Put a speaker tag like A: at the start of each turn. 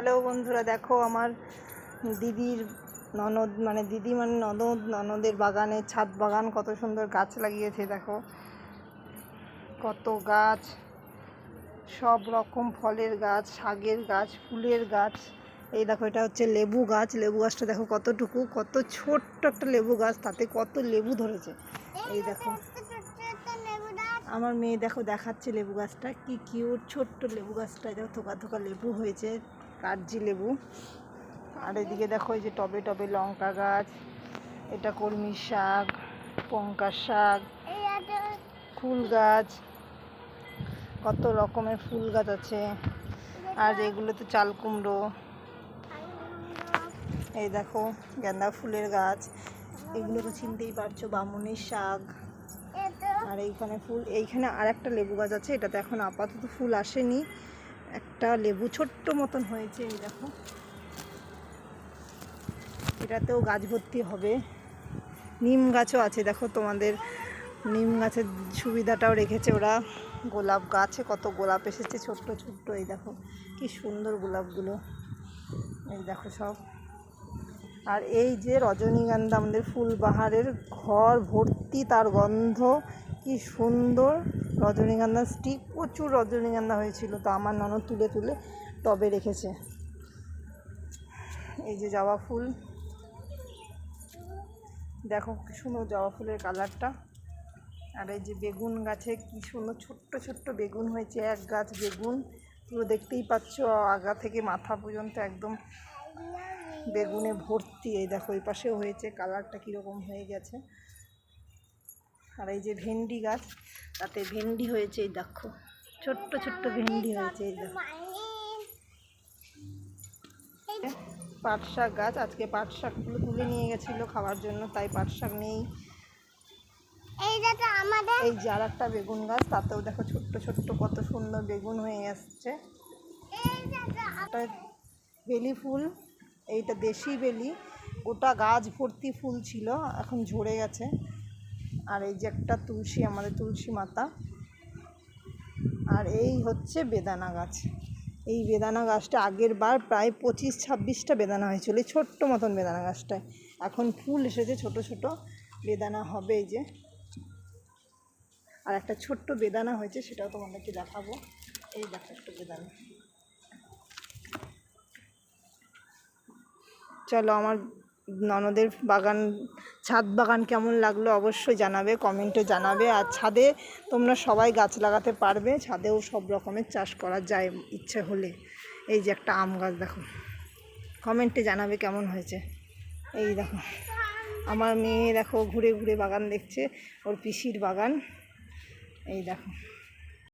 A: Hello বন্ধুরা, দেখো আমার দিদির ননদ মানে দিদি মানে ননদ, ননদের বাগানে ছাদ বাগান কত সুন্দর গাছ লাগিয়েছে, দেখো। কত গাছ, সব রকম ফলের গাছ, শাকের গাছ, ফুলের গাছ। এই দেখো, এটা হচ্ছে লেবু গাছ। লেবু গাছটা দেখো কতটুকু, কত ছোট্ট একটা লেবু গাছ, তাতে কত লেবু ধরেছে। এই দেখো। আমার মেয়ে দেখো দেখাচ্ছে লেবু গাছটা, কি কিউট ছোট্ট লেবু গাছটা। দেখো, থোকা থোকা লেবু হয়েছে। কাগজি লেবু। আর এদিকে দেখো এই যে টবে টবে লঙ্কা গাছ, এটা কলমি শাক, পঙ্কা শাক, ফুল গাছ, কত রকমের ফুল গাছ আছে। আর এগুলো তো চাল কুমড়ো। এই দেখো গাঁদা ফুলের গাছ। এগুলো তো চিনতেই পারছ, বামুনের শাক। আর এইখানে ফুল, এইখানে আর একটা লেবু গাছ আছে, এটাতে এখন আপাতত ফুল আসেনি। একটা লেবু ছোট্ট মতন হয়েছে, এই দেখো। এটাতেও গাছ ভর্তি হবে। নিম গাছও আছে, দেখো তোমাদের। নিম গাছের সুবিধাটাও রেখেছে ওরা। গোলাপ গাছে কত গোলাপ এসেছে, ছোট্ট ছোট্ট, এই দেখো। কি সুন্দর গোলাপগুলো। এই দেখো সব। আর এই যে রজনীগন্ধা, আমাদের ফুলবাহারের ঘর ভর্তি, তার গন্ধ কি সুন্দর রজনীগন্ধা স্টিক প্রচুর রজনীগন্ধা হয়েছিল, তো আমার ননদ তুলে তুলে টবে রেখেছে। এই যে জবা ফুল। দেখো কি সুন্দর জবা ফুলের কালারটা আর এই যে বেগুন গাছে কি সুন্দর ছোট্ট ছোট্ট বেগুন হয়েছে, এক গাছ বেগুন। পুরো দেখতেই পাচ্ছ, আগা থেকে মাথা পর্যন্ত একদম বেগুনে ভর্তি। এই দেখো এই পাশেও হয়েছে কালারটা কীরকম হয়ে গেছে। আর এই যে ভেন্ডি গাছ তাতে ভেন্ডি হয়েছে এই দেখো। ছোট্ট ছোট্ট ভেন্ডি হয়েছে এই দেখো। পাট শাক গাছ আজকে পাট শাকগুলো তুলে নিয়ে গেছিল খাওয়ার জন্য তাই পাট শাক নেই। এই যে আর একটা বেগুন গাছ তাতেও দেখো ছোট্ট ছোট্ট কত সুন্দর বেগুন হয়ে আসছে। বেলি ফুল এইটা দেশি বেলি। গোটা গাছ ভর্তি ফুল ছিল এখন ঝরে গেছে। আর এই যে একটা তুলসী, আমাদের তুলসী মাতা। আর এই হচ্ছে বেদানা গাছ। এই বেদানা গাছটা আগের বার প্রায় পঁচিশ ছাব্বিশটা বেদানা হয়েছিল, এই ছোট্ট মতন বেদানা গাছটায়। এখন ফুল এসেছে, ছোট ছোট বেদানা হবে এই যে। আর একটা ছোট্ট বেদানা হয়েছে, সেটাও তোমাদেরকে দেখাবো। এই দেখো একটা বেদানা। চলো, আমার ননদের বাগান, ছাদ বাগান কেমন লাগল অবশ্যই জানাবে, কমেন্টে জানাবে। আর ছাদে তোমরা সবাই গাছ লাগাতে পারবে, ছাদেও সব রকমের চাষ করা যায় ইচ্ছে হলে। এই যে একটা আম গাছ দেখো, কমেন্টে জানাবে কেমন হয়েছে। এই দেখো, আমার মেয়ে দেখো ঘুরে ঘুরে বাগান দেখছে, ওর পিসির বাগান। এই দেখো।